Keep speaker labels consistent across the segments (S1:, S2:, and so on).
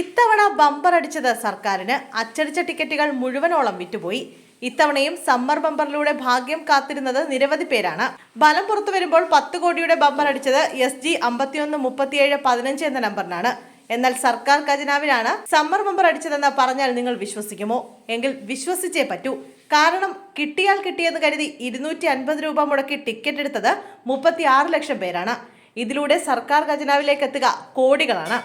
S1: ഇത്തവണ ബമ്പർ അടിച്ചത് സർക്കാരിന് അച്ചടിച്ച ടിക്കറ്റുകൾ മുഴുവനോളം വിറ്റുപോയി. ഇത്തവണയും സമ്മർ ബമ്പറിലൂടെ ഭാഗ്യം കാത്തിരുന്നത് നിരവധി പേരാണ്. ബലം പുറത്തു വരുമ്പോൾ പത്ത് കോടിയുടെ ബമ്പർ അടിച്ചത് എസ് ജി അമ്പത്തിയൊന്ന് മുപ്പത്തിയേഴ് പതിനഞ്ച് എന്ന നമ്പറിനാണ്. എന്നാൽ സർക്കാർ ഖജനാവിനാണ് സമ്മർ ബമ്പർ അടിച്ചതെന്ന് പറഞ്ഞാൽ നിങ്ങൾ വിശ്വസിക്കുമോ? എങ്കിൽ വിശ്വസിച്ചേ പറ്റൂ. കാരണം കിട്ടിയാൽ കിട്ടിയെന്ന് കരുതി ഇരുന്നൂറ്റി അൻപത് രൂപ മുടക്കി ടിക്കറ്റ് എടുത്തത് മുപ്പത്തി ലക്ഷം പേരാണ്. ഇതിലൂടെ സർക്കാർ ഖജനാവിലേക്ക് എത്തുക കോടികളാണ്.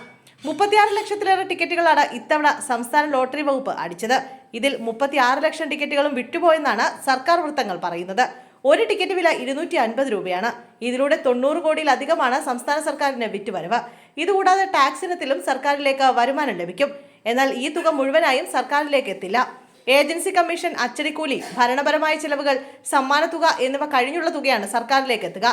S1: മുപ്പത്തിയാറ് ലക്ഷത്തിലേറെ ടിക്കറ്റുകളാണ് ഇത്തവണ സംസ്ഥാന ലോട്ടറി വകുപ്പ് അടിച്ചത്. ഇതിൽ മുപ്പത്തിയാറ് ലക്ഷം ടിക്കറ്റുകളും വിട്ടുപോയെന്നാണ് സർക്കാർ വൃത്തങ്ങൾ പറയുന്നത്. ഒരു ടിക്കറ്റ് വില ഇരുന്നൂറ്റി അൻപത് രൂപയാണ്. ഇതിലൂടെ തൊണ്ണൂറ് കോടിയിലധികമാണ് സംസ്ഥാന സർക്കാരിന് വിറ്റുവരവ്. ഇതുകൂടാതെ ടാക്സ് ഇനത്തിലും സർക്കാരിലേക്ക് വരുമാനം ലഭിക്കും. എന്നാൽ ഈ തുക മുഴുവനായും സർക്കാരിലേക്ക് എത്തില്ല. ഏജൻസി കമ്മീഷൻ അച്ചടിക്കൂലി ഭരണപരമായ ചിലവുകൾ സമ്മാനത്തുക എന്നിവ കഴിഞ്ഞുള്ള തുകയാണ് സർക്കാരിലേക്ക് എത്തുക.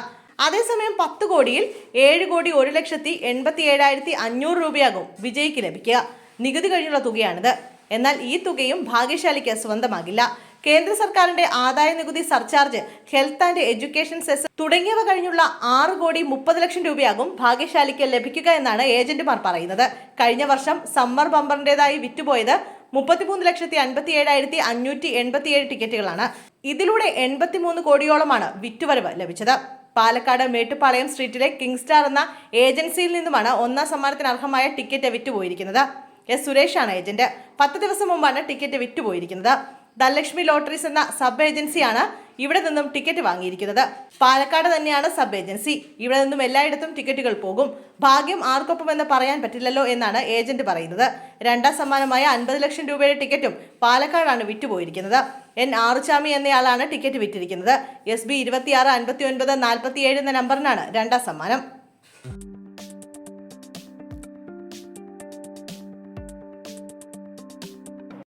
S1: അതേസമയം പത്ത് കോടിയിൽ ഏഴ് കോടി ഒരു ലക്ഷത്തി എൺപത്തി ഏഴായിരത്തി അഞ്ഞൂറ് രൂപയാകും വിജയിക്ക് ലഭിക്കുക. നികുതി കഴിഞ്ഞുള്ള തുകയാണിത്. എന്നാൽ ഈ തുകയും ഭാഗ്യശാലിക്ക് സ്വന്തമാകില്ല. കേന്ദ്ര സർക്കാരിന്റെ ആദായ നികുതി surcharge health and education cess തുടങ്ങിയവ കഴിഞ്ഞുള്ള ആറ് കോടി മുപ്പത് ലക്ഷം രൂപയാകും ഭാഗ്യശാലിക്ക് ലഭിക്കുക എന്നാണ് ഏജന്റുമാർ പറയുന്നത്. കഴിഞ്ഞ വർഷം സമ്മർ ബമ്പറിന്റേതായി വിറ്റുപോയത് മുപ്പത്തിമൂന്ന് ലക്ഷത്തി അൻപത്തി ഏഴായിരത്തി അഞ്ഞൂറ്റി എൺപത്തിയേഴ് ടിക്കറ്റുകളാണ്. ഇതിലൂടെ എൺപത്തിമൂന്ന് കോടിയോളമാണ് വിറ്റുവരവ് ലഭിച്ചത്. പാലക്കാട് മേട്ടുപാളയം സ്ട്രീറ്റിലെ കിങ് സ്റ്റാർ എന്ന ഏജൻസിയിൽ നിന്നുമാണ് ഒന്നാം സമ്മാനത്തിന് അർഹമായ ടിക്കറ്റ് വിറ്റുപോയിരിക്കുന്നത്. എസ് സുരേഷാണ് ഏജന്റ്. പത്ത് ദിവസം മുമ്പാണ് ടിക്കറ്റ് വിറ്റുപോയിരിക്കുന്നത്. ധനലക്ഷ്മി ലോട്ടറീസ് എന്ന സബ് ഏജൻസിയാണ് ഇവിടെ നിന്നും ടിക്കറ്റ് വാങ്ങിയിരിക്കുന്നത്. പാലക്കാട് തന്നെയാണ് സബ് ഏജൻസി. ഇവിടെ നിന്നും എല്ലായിടത്തും ടിക്കറ്റുകൾ പോകും. ഭാഗ്യം ആർക്കൊപ്പം എന്ന് പറയാൻ പറ്റില്ലല്ലോ എന്നാണ് ഏജന്റ് പറയുന്നത്. രണ്ടാം സമ്മാനമായ അൻപത് ലക്ഷം രൂപയുടെ ടിക്കറ്റും പാലക്കാടാണ് വിറ്റുപോയിരിക്കുന്നത്. എൻ ആറുചാമി എന്നയാളാണ് ടിക്കറ്റ് വിറ്റിരിക്കുന്നത്. എസ് ബി ഇരുപത്തിയാറ് അൻപത്തി ഒൻപത് നാൽപ്പത്തിയേഴ് എന്ന നമ്പറിനാണ് രണ്ടാം സമ്മാനം.